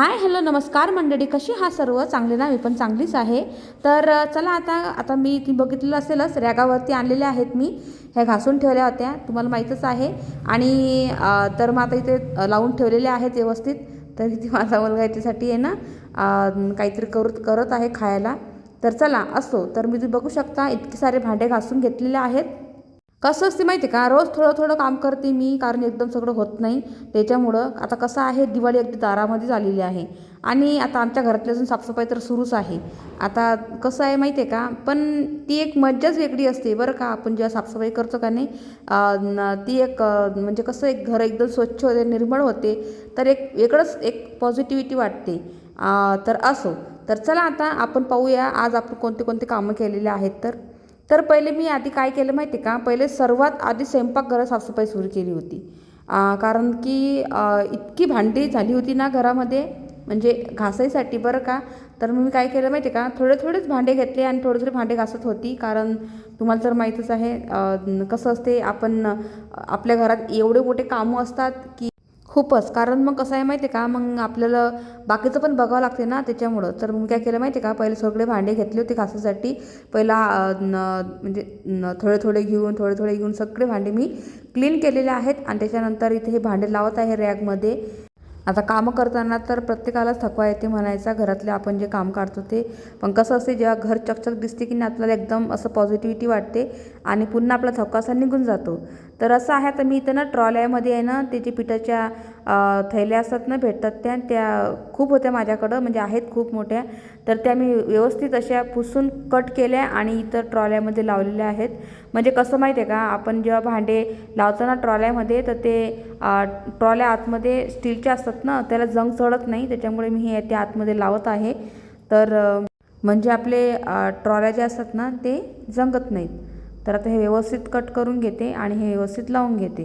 Hi hello नमस्कार मंडळी. कशी हा सर्व? चांगले ना? मी पण चांगलीच आहे. तर चला आता आता मी ती बघितलेलं असेलच. रॅगावरती आणलेल्या आहेत मी. ह्या घासून ठेवल्या होत्या. तुम्हाला माहीतच आहे. आणि तर मग आता इथे लावून ठेवलेल्या आहेत व्यवस्थित. तर इथे माझा मुलगा याच्यासाठी आहे ना काहीतरी करत करत आहे खायला. तर चला असो. तर मी तुम्ही बघू शकता इतके सारे भांडे घासून घेतलेले आहेत. कसं असते माहिती आहे का? रोज थोडं थोडं काम करते मी कारण एकदम सगळं होत नाही. त्याच्यामुळं आता कसं आहे दिवाळी अगदी दारामध्ये आलेली आहे. आणि आता आमच्या घरातली अजून साफसफाई तर सुरूच आहे. आता कसं आहे माहिती आहे का? पण ती एक मज्जाच वेगळी असते बरं का आपण जेव्हा साफसफाई करतो का नाही ती एक म्हणजे कसं एक घर एकदम स्वच्छ होते निर्मळ होते तर एक वेगळंच एक पॉझिटिव्हिटी वाटते. तर असो. तर चला आता आपण पाहूया आज आपण कोणते कोणते कामं केलेले आहेत तर. तर पहिले मी आधी काय केलं माहिती आहे का? पहिले सर्वात आधी स्वयंपाकघरात साफसफाई सुरू केली होती. कारण की इतकी भांडी झाली होती ना घरामध्ये म्हणजे घासायसाठी बरं का? तर मी काय केलं माहिती आहे का? थोडे थोडेच भांडे घेतले आणि थोडे थोडे भांडे घासत होती. कारण तुम्हाला तर माहीतच आहे कसं असते आपण आपल्या घरात एवढे मोठे कामं असतात की खूपच. कारण मग कसं आहे माहिती आहे का? मग आपल्याला बाकीचं पण बघावं लागते ना त्याच्यामुळं. तर मग काय केलं माहिती आहे का? पहिले सगळे भांडे घेतले होते घासासाठी. पहिला न म्हणजे न थोडे थोडे घेऊन थोडे थोडे घेऊन सगळे भांडे मी क्लीन केलेले आहेत. आणि त्याच्यानंतर इथे हे भांडे लावत आहे रॅगमध्ये आता कामं करताना तर प्रत्येकालाच थकवा येते म्हणायचा. घरातले आपण जे काम काढतो ते. पण कसं असते जेव्हा घर चकचक दिसते की नाही आपल्याला एकदम असं पॉझिटिव्हिटी वाटते. आणि पुन्हा आपला थकवा असा निघून जातो. तर असं आहे तर मी इथं ना ट्रॉल्यामध्ये आहे ना ते जे पिठाच्या थैल्या असतात ना भेटतात त्या त्या खूप होत्या माझ्याकडं म्हणजे आहेत खूप मोठ्या. तर त्या मी व्यवस्थित अशा पुसून कट केल्या आणि इतर ट्रॉल्यामध्ये लावलेल्या आहेत. म्हणजे कसं माहिती आहे का आपण जेव्हा भांडे लावतो ना ट्रॉल्यामध्ये तर ते ट्रॉल्या आतमध्ये स्टीलच्या असतात ना त्याला जंग चढत नाही त्याच्यामुळे मी हे त्या आतमध्ये लावत आहे. तर म्हणजे आपले ट्रॉल्या ज्या असतात ना ते जंगत नाहीत. तर आता हे व्यवस्थित कट करून घेते आणि हे व्यवस्थित लावून घेते.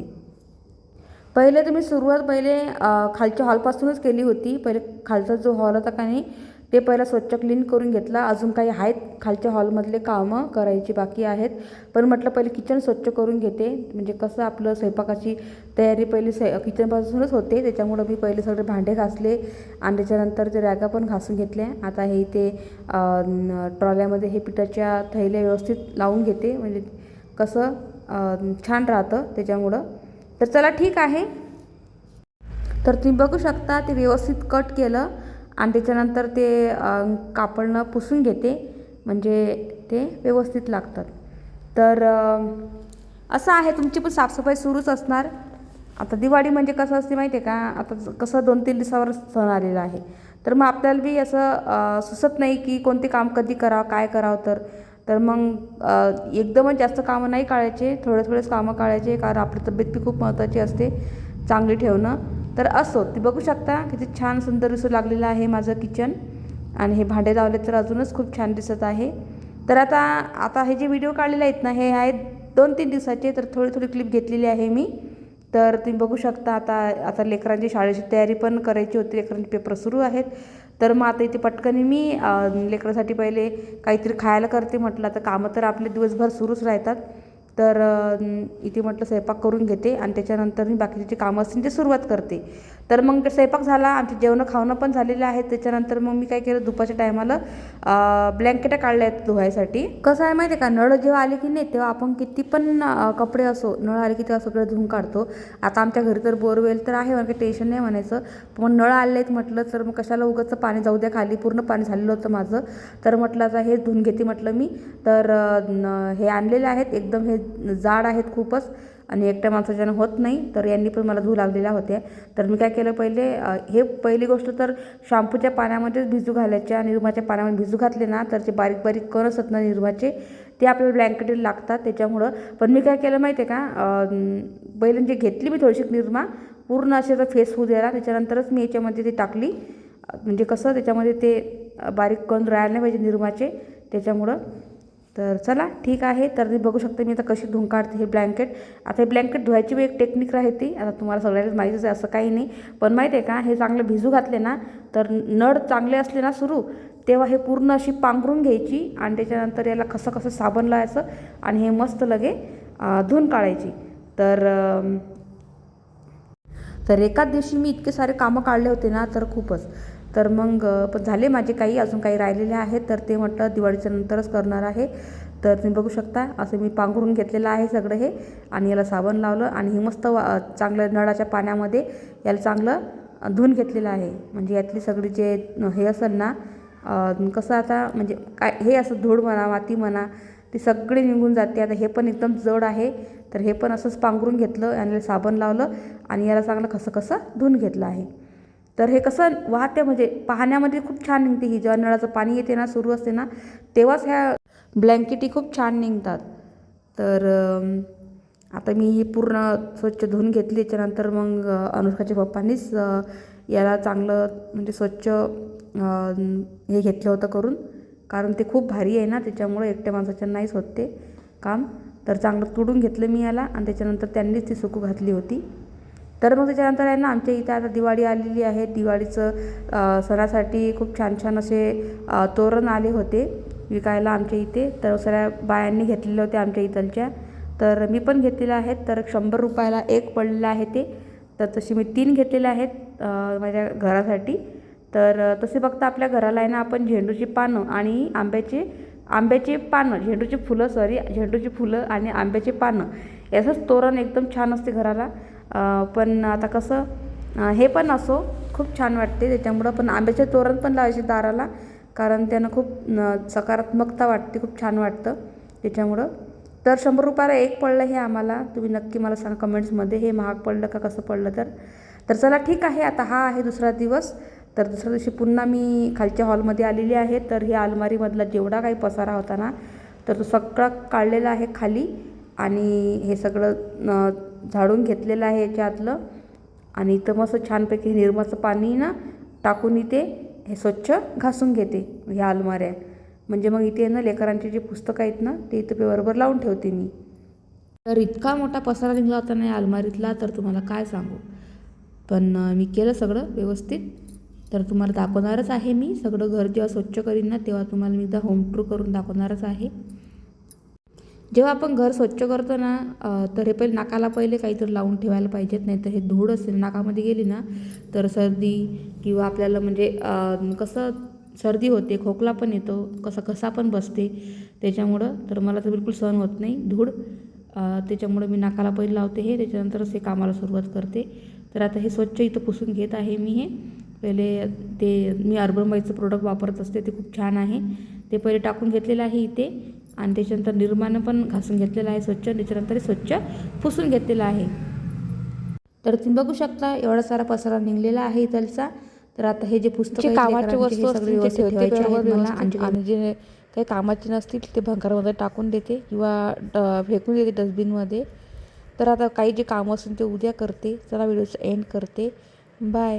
पहिले तर मी सुरुवात पहिले खालच्या हॉलपासूनच केली होती. पहिले खालचा जो हॉल होता का नाही ते पहिला स्वच्छ क्लीन करून घेतला. अजून काही आहेत. खालच्या हॉलमधले कामं करायची बाकी आहेत. पण म्हटलं पहिले किचन स्वच्छ करून घेते. म्हणजे कसं आपलं स्वयंपाकाची तयारी पहिले स्वय किचनपासूनच होते. त्याच्यामुळं मी पहिले सगळे भांडे घासले. आणि त्याच्यानंतर ते रॅगा पण घासून घेतल्या. आता हे इथे ट्रॉल्यामध्ये हे पिठाच्या थैल्या व्यवस्थित लावून घेते. म्हणजे कसं छान राहतं त्याच्यामुळं. तर चला ठीक आहे. तर तुम्ही बघू शकता ते व्यवस्थित कट केलं. आणि त्याच्यानंतर ते कापडनं पुसून घेते. म्हणजे ते व्यवस्थित लागतात. तर असं आहे. तुमची पण साफसफाई सुरूच असणार. आता दिवाळी म्हणजे कसं असते माहिती आहे का? आता कसं दोन तीन दिवसावर सण आलेला आहे. तर मग आपल्याला बी असं सुचत नाही की कोणते काम कधी करावं काय करावं तर. तर मग एकदमच जास्त कामं नाही काढायचे. थोडे थोडेच कामं काढायचे कारण आपली तब्येत बी खूप महत्त्वाची असते. चांगली ठेवणं. तर असो ती बघू शकता किती छान सुंदर दिसू लागलेलं आहे माझं किचन. आणि हे भांडे लावले तर अजूनच खूप छान दिसत आहे. तर आता आता हे जे व्हिडिओ काढलेले आहेत ना हे आहेत दोन तीन दिवसाचे तर थोडी थोडी क्लिप घेतलेली आहे मी. तर तुम्ही बघू शकता आता आता लेकरांची शाळेची तयारी पण करायची होती लेकरांचे पेपर सुरू आहेत. तर मग आता इथे पटकन मी लेकरासाठी पहिले काहीतरी खायला करते म्हटलं आता कामं तर आपले दिवसभर सुरूच राहतात. तर इथे म्हटलं स्वयंपाक करून घेते आणि त्याच्यानंतर मी बाकीचे जे कामं असतील ते सुरुवात करते. तर मग ते स्वयंपाक झाला आमचे जेवणं खावणं पण झालेलं आहे. त्याच्यानंतर मग मी काय केलं दुपारच्या टायमाला ब्लँकेटा काढल्या आहेत धुवायसाठी. कसं आहे माहिती आहे का नळ जेव्हा आले की नाही तेव्हा आपण किती पण कपडे असो नळ आले की तेव्हा सगळं धुवून काढतो. आता आमच्या घरी तर बोरवेल तर आहे मला काही टेन्शन नाही म्हणायचं. पण नळ आले आहेत म्हटलं तर मग कशाला उगाचं पाणी जाऊ द्या खाली पूर्ण पाणी झालेलं होतं माझं. तर म्हटलं आता हे धुवून घेते म्हटलं मी. तर हे आणलेले आहेत एकदम हे जाड आहेत खूपच. आणि एकट्या माणसाच्यानं होत नाही तर यांनी पण मला धू लागलेल्या होत्या. तर मी काय केलं पहिले हे पहिली गोष्ट तर शॅम्पूच्या पाण्यामध्येच भिजू घालायच्या निरमाच्या पाण्यामध्ये भिजू घातले ना तर जे बारीक बारीक कण असतात ना निरमाचे ते आपल्याला ब्लँकेटीला लागतात त्याच्यामुळं. पण मी काय केलं माहिती आहे का पहिले जे घेतली मी थोडीशी निरमा पूर्ण असे जर फेस होऊ द्यायला त्याच्यानंतरच मी याच्यामध्ये ती टाकली. म्हणजे कसं त्याच्यामध्ये ते बारीक कण राहायला नाही पाहिजे निरमाचे त्याच्यामुळं. तर चला ठीक आहे. तर तुम्ही बघू शकते मी आता कशी धुवून काढते हे ब्लँकेट आता हे ब्लँकेट धुवायची एक टेक्निक राहते. आता तुम्हाला सगळ्यांनाच माहितीच आहे असं काही नाही. पण माहिती आहे का हे चांगलं भिजू घातले ना तर नळ चांगले असले ना सुरू तेव्हा हे पूर्ण अशी पांघरून घ्यायची आणि त्याच्यानंतर याला कसं कसं साबण लावायचं आणि हे मस्त लगे अं, धुवून काढायची. तर तर एकाच दिवशी मी इतके सारे कामं काढले होते ना तर खूपच. तर मग पण झाले माझे काही अजून काही राहिलेले आहेत तर ते म्हटलं दिवाळीच्या नंतरच करणार आहे. तर तुम्ही बघू शकता असं मी पांघरून घेतलेलं आहे सगळं हे आणि याला साबण लावलं आणि हे मस्त वा चांगलं नळाच्या पाण्यामध्ये याला चांगलं धुवून घेतलेलं आहे. म्हणजे यातली सगळी जे हे असेल ना कसं आता म्हणजे काय हे असं धूळ म्हणा माती म्हणा ती सगळी निघून जाते. आता हे पण एकदम जड आहे. तर हे पण असंच पांघरून घेतलं आणि साबण लावलं आणि याला चांगलं कसं कसं धुवून घेतलं आहे. तर हे कसं वाहते म्हणजे पाहण्यामध्ये खूप छान निघते ही जेव्हा नळाचं पाणी येते ना सुरू असते ना तेव्हाच ह्या ब्लँकेटी खूप छान निघतात. तर आता मी ही पूर्ण स्वच्छ धुवून घेतली त्याच्यानंतर मग अनुष्काच्या पप्पांनीच याला चांगलं म्हणजे स्वच्छ हे घेतलं होतं करून कारण ते खूप भारी आहे ना त्याच्यामुळे एकट्या माणसाच्या नाहीच होत ते काम. तर चांगलं तुडून घेतलं मी याला आणि त्याच्यानंतर त्यांनीच ती सुकू घातली होती. तर मग त्याच्यानंतर आहे ना आमच्या इथं आता दिवाळी आलेली आहे. दिवाळीचं सणासाठी खूप छान छान असे तोरण आले होते विकायला आमच्या इथे. तर सगळ्या बायांनी घेतलेले होते आमच्या इथलच्या. तर मी पण घेतलेले आहेत तर शंभर रुपयाला एक पडलेलं आहे ते. तर तशी मी तीन घेतलेले आहेत माझ्या घरासाठी. तर तसे बघता आपल्या घराला आहे ना आपण झेंडूची पानं आणि आंब्याचे आंब्याचे पानं झेंडूची फुलं सॉरी झेंडूची फुलं आणि आंब्याचे पानं याचंच तोरण एकदम छान असते घराला. पण आता कसं हे पण असो खूप छान वाटते त्याच्यामुळं पण आंब्याचे तोरण पण लावायचे दाराला कारण त्यानं खूप सकारात्मकता वाटते खूप छान वाटतं त्याच्यामुळं. तर शंभर रुपयाला एक पडलं हे आम्हाला तुम्ही नक्की मला सांगा कमेंट्समध्ये हे महाग पडलं का कसं पडलं तर. तर चला ठीक आहे आता हा आहे दुसरा दिवस. तर दुसऱ्या दिवशी पुन्हा मी खालच्या हॉलमध्ये आलेली आहे तर हे अलमारीमधला जेवढा काही पसारा होता ना तर तो सगळा काढलेला आहे खाली. आणि हे सगळं झाडून घेतलेलं आहे याच्यातलं. आणि इथं मस्त छानपैकी निर्माचं पाणी ना टाकून इथे हे स्वच्छ घासून घेते ह्या अलमाऱ्या म्हणजे मग इथे ना लेकरांची जी पुस्तकं आहेत ना ते इथं बरोबर लावून ठेवते मी. तर इतका मोठा पसारा निघाला होता ना या अलमारीतला तर तुम्हाला काय सांगू? पण मी केलं सगळं व्यवस्थित. तर तुम्हाला दाखवणारच आहे मी. सगळं घर जेव्हा स्वच्छ करीन ना तेव्हा तुम्हाला मी एकदा होम टूर करून दाखवणारच आहे. जेव्हा आपण घर स्वच्छ करतो ना तर हे पहिले नाकाला पहिले काहीतरी लावून ठेवायला पाहिजेत नाही तर हे धूळ असेल नाकामध्ये गेली ना तर सर्दी किंवा आपल्याला म्हणजे कसं सर्दी होते खोकला पण येतो कसा कसा पण बसते त्याच्यामुळं तर मला तर बिलकुल सहन होत नाही धूळ. त्याच्यामुळं मी नाकाला पहिले लावते हे त्याच्यानंतरच हे कामाला सुरुवात करते. तर आता हे स्वच्छ इथं पुसून घेत आहे मी हे. पहिले ते मी अर्बन बाईचं प्रोडक्ट वापरत असते ते खूप छान आहे. ते पहिले टाकून घेतलेलं आहे इथे. आणि त्याच्यानंतर निर्मानं पण घासून घेतलेलं आहे स्वच्छ त्याच्यानंतर स्वच्छ पुसून घेतलेलं आहे. तर तुम्ही बघू शकता एवढा सारा पसारा निघलेला आहे इथलचा. तर आता हे जे पुस्तक कामाची वस्तू आणि जे काही कामाचे नसतील ते भंगारमध्ये टाकून देते किंवा फेकून देते डस्टबिनमध्ये. तर आता काही जे कामं असेल ते उद्या करते. चला व्हिडिओचं एंड करते. बाय